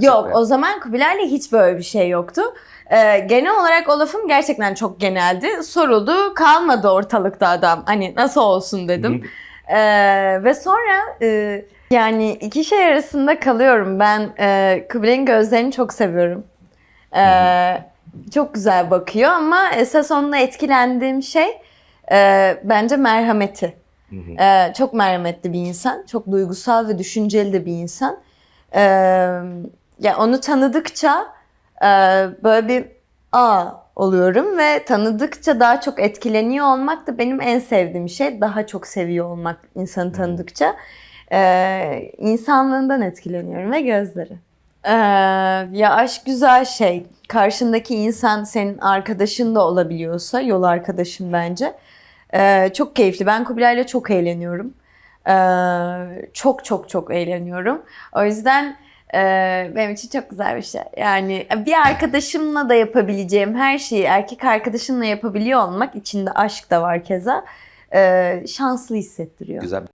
Yok o zaman Kubilay'la hiç böyle bir şey yoktu. Ee, genel olarak o lafım gerçekten çok geneldi. Soruldu kalmadı ortalıkta adam. Hani nasıl olsun dedim. Ee, ve sonra e, yani iki şey arasında kalıyorum. Ben e, Kubilay'ın gözlerini çok seviyorum. Ee, çok güzel bakıyor ama esas onunla etkilendiğim şey e, bence merhameti. Ee, çok merhametli bir insan. Çok duygusal ve düşünceli de bir insan. Ee, ya onu tanıdıkça e, böyle bir aa oluyorum ve tanıdıkça daha çok etkileniyor olmak da benim en sevdiğim şey. Daha çok seviyor olmak insanı tanıdıkça. Ee, insanlığından etkileniyorum ve gözleri. Ee, ya aşk güzel şey. Karşındaki insan senin arkadaşın da olabiliyorsa, yol arkadaşın bence. Ee, çok keyifli. Ben Kubilay'la çok eğleniyorum. Ee, çok çok çok eğleniyorum. O yüzden e, benim için çok güzel bir şey. Yani bir arkadaşımla da yapabileceğim her şeyi erkek arkadaşımla yapabiliyor olmak içinde aşk da var keza. e, şanslı hissettiriyor. Güzel